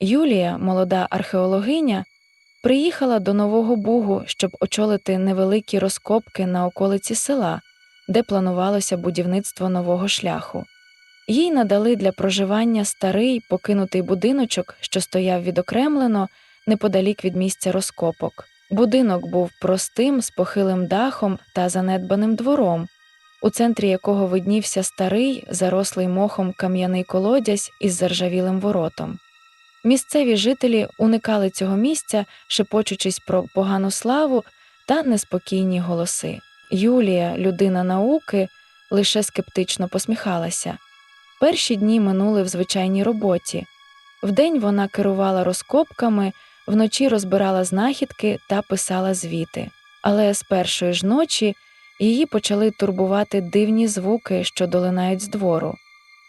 Юлія, молода археологиня, приїхала до Нового Бугу, щоб очолити невеликі розкопки на околиці села, де планувалося будівництво нового шляху. Їй надали для проживання старий покинутий будиночок, що стояв відокремлено неподалік від місця розкопок. Будинок був простим, з похилим дахом та занедбаним двором, у центрі якого виднівся старий, зарослий мохом кам'яний колодязь із заржавілим воротом. Місцеві жителі уникали цього місця, шепочучись про погану славу та неспокійні голоси. Юлія, людина науки, лише скептично посміхалася. Перші дні минули в звичайній роботі. Вдень вона керувала розкопками, вночі розбирала знахідки та писала звіти. Але з першої ж ночі її почали турбувати дивні звуки, що долинають з двору.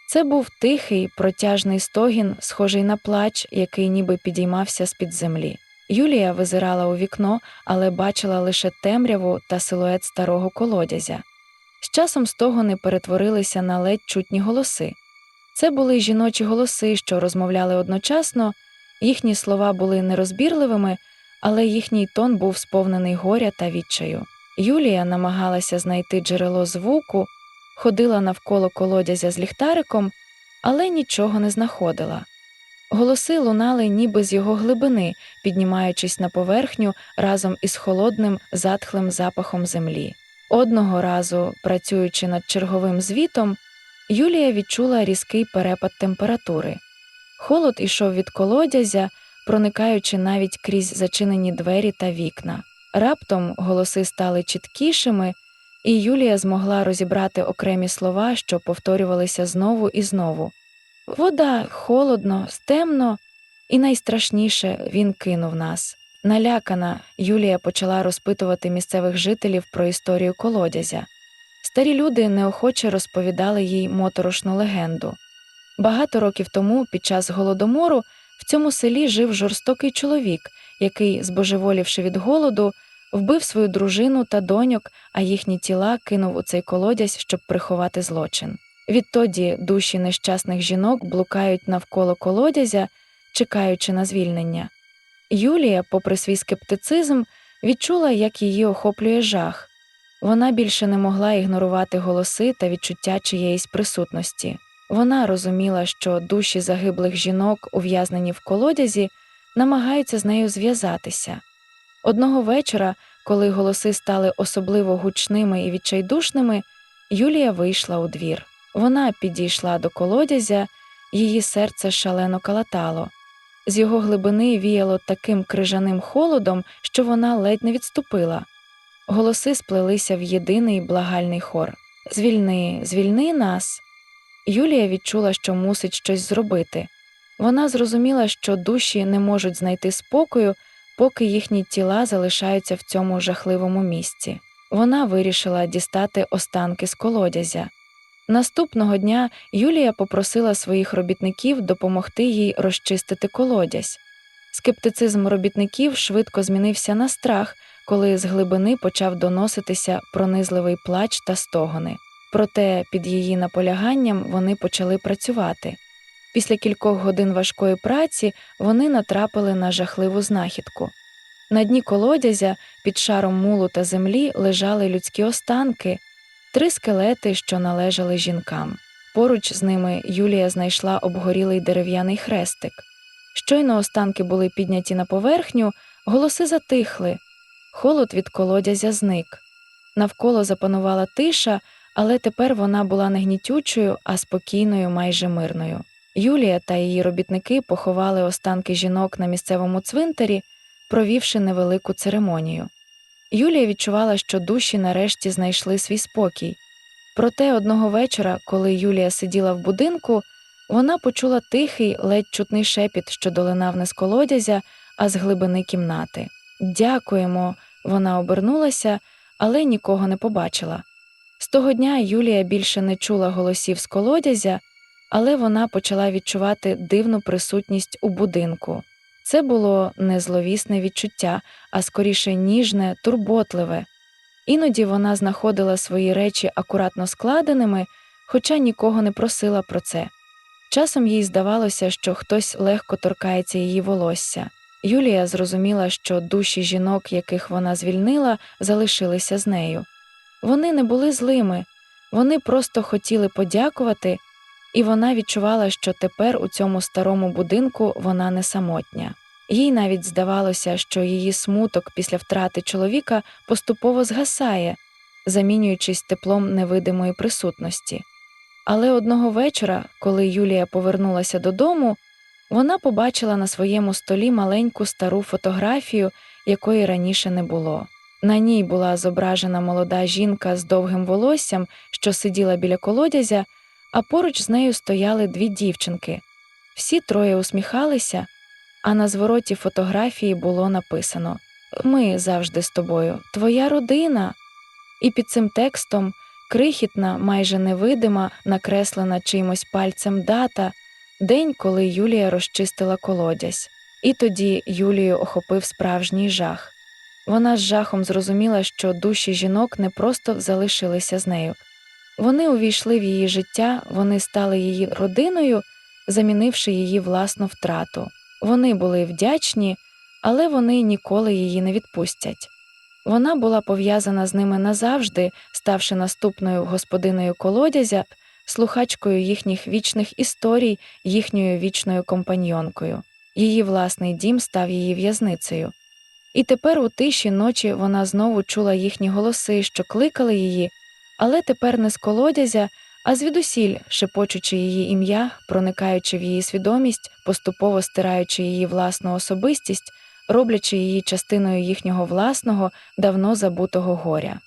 Це був тихий, протяжний стогін, схожий на плач, який ніби підіймався з-під землі. Юлія визирала у вікно, але бачила лише темряву та силует старого колодязя. З часом стогони перетворилися на ледь чутні голоси. Це були жіночі голоси, що розмовляли одночасно, їхні слова були нерозбірливими, але їхній тон був сповнений горя та відчаю. Юлія намагалася знайти джерело звуку, ходила навколо колодязя з ліхтариком, але нічого не знаходила. Голоси лунали ніби з його глибини, піднімаючись на поверхню разом із холодним затхлим запахом землі. Одного разу, працюючи над черговим звітом, Юлія відчула різкий перепад температури. Холод ішов від колодязя, проникаючи навіть крізь зачинені двері та вікна. Раптом голоси стали чіткішими, і Юлія змогла розібрати окремі слова, що повторювалися знову і знову. Вода холодно, стемно, і найстрашніше він кинув нас. Налякана, Юлія почала розпитувати місцевих жителів про історію колодязя. Старі люди неохоче розповідали їй моторошну легенду. Багато років тому, під час голодомору, в цьому селі жив жорстокий чоловік, який, збожеволівши від голоду, вбив свою дружину та доньок, а їхні тіла кинув у цей колодязь, щоб приховати злочин. Відтоді душі нещасних жінок блукають навколо колодязя, чекаючи на звільнення. Юлія, попри свій скептицизм, відчула, як її охоплює жах. Вона більше не могла ігнорувати голоси та відчуття чиєїсь присутності. Вона розуміла, що душі загиблих жінок, ув'язнені в колодязі, намагаються з нею зв'язатися. Одного вечора, коли голоси стали особливо гучними і відчайдушними, Юлія вийшла у двір. Вона підійшла до колодязя, її серце шалено калатало. З його глибини віяло таким крижаним холодом, що вона ледь не відступила. Голоси сплелися в єдиний благальний хор Звільни, звільни нас. Юлія відчула, що мусить щось зробити. Вона зрозуміла, що душі не можуть знайти спокою, поки їхні тіла залишаються в цьому жахливому місці. Вона вирішила дістати останки з колодязя. Наступного дня Юлія попросила своїх робітників допомогти їй розчистити колодязь. Скептицизм робітників швидко змінився на страх, коли з глибини почав доноситися пронизливий плач та стогони. Проте під її наполяганням вони почали працювати. Після кількох годин важкої праці вони натрапили на жахливу знахідку. На дні колодязя під шаром мулу та землі лежали людські останки, три скелети, що належали жінкам. Поруч з ними Юлія знайшла обгорілий дерев'яний хрестик. Щойно останки були підняті на поверхню, голоси затихли, холод від колодязя зник. Навколо запанувала тиша, але тепер вона була не гнітючою, а спокійною, майже мирною. Юлія та її робітники поховали останки жінок на місцевому цвинтарі, провівши невелику церемонію. Юлія відчувала, що душі нарешті знайшли свій спокій. Проте одного вечора, коли Юлія сиділа в будинку, вона почула тихий, ледь чутний шепіт, що долинав не з колодязя, а з глибини кімнати. Дякуємо. Вона обернулася, але нікого не побачила. З того дня Юлія більше не чула голосів з колодязя, але вона почала відчувати дивну присутність у будинку. Це було не зловісне відчуття, а скоріше ніжне, турботливе. Іноді вона знаходила свої речі акуратно складеними, хоча нікого не просила про це. Часом їй здавалося, що хтось легко торкається її волосся. Юлія зрозуміла, що душі жінок, яких вона звільнила, залишилися з нею. Вони не були злими, вони просто хотіли подякувати, і вона відчувала, що тепер у цьому старому будинку вона не самотня. Їй навіть здавалося, що її смуток після втрати чоловіка поступово згасає, замінюючись теплом невидимої присутності. Але одного вечора, коли Юлія повернулася додому, вона побачила на своєму столі маленьку стару фотографію, якої раніше не було. На ній була зображена молода жінка з довгим волоссям, що сиділа біля колодязя, а поруч з нею стояли дві дівчинки. Всі троє усміхалися, а на звороті фотографії було написано Ми завжди з тобою, твоя родина. І під цим текстом крихітна, майже невидима, накреслена чимось пальцем дата, день, коли Юлія розчистила колодязь. І тоді Юлію охопив справжній жах. Вона з жахом зрозуміла, що душі жінок не просто залишилися з нею. Вони увійшли в її життя, вони стали її родиною, замінивши її власну втрату. Вони були вдячні, але вони ніколи її не відпустять. Вона була пов'язана з ними назавжди, ставши наступною господиною колодязя, слухачкою їхніх вічних історій, їхньою вічною компаньйонкою. Її власний дім став її в'язницею. І тепер у тиші ночі вона знову чула їхні голоси, що кликали її, але тепер не з колодязя, а звідусіль, шепочучи її ім'я, проникаючи в її свідомість, поступово стираючи її власну особистість, роблячи її частиною їхнього власного, давно забутого горя.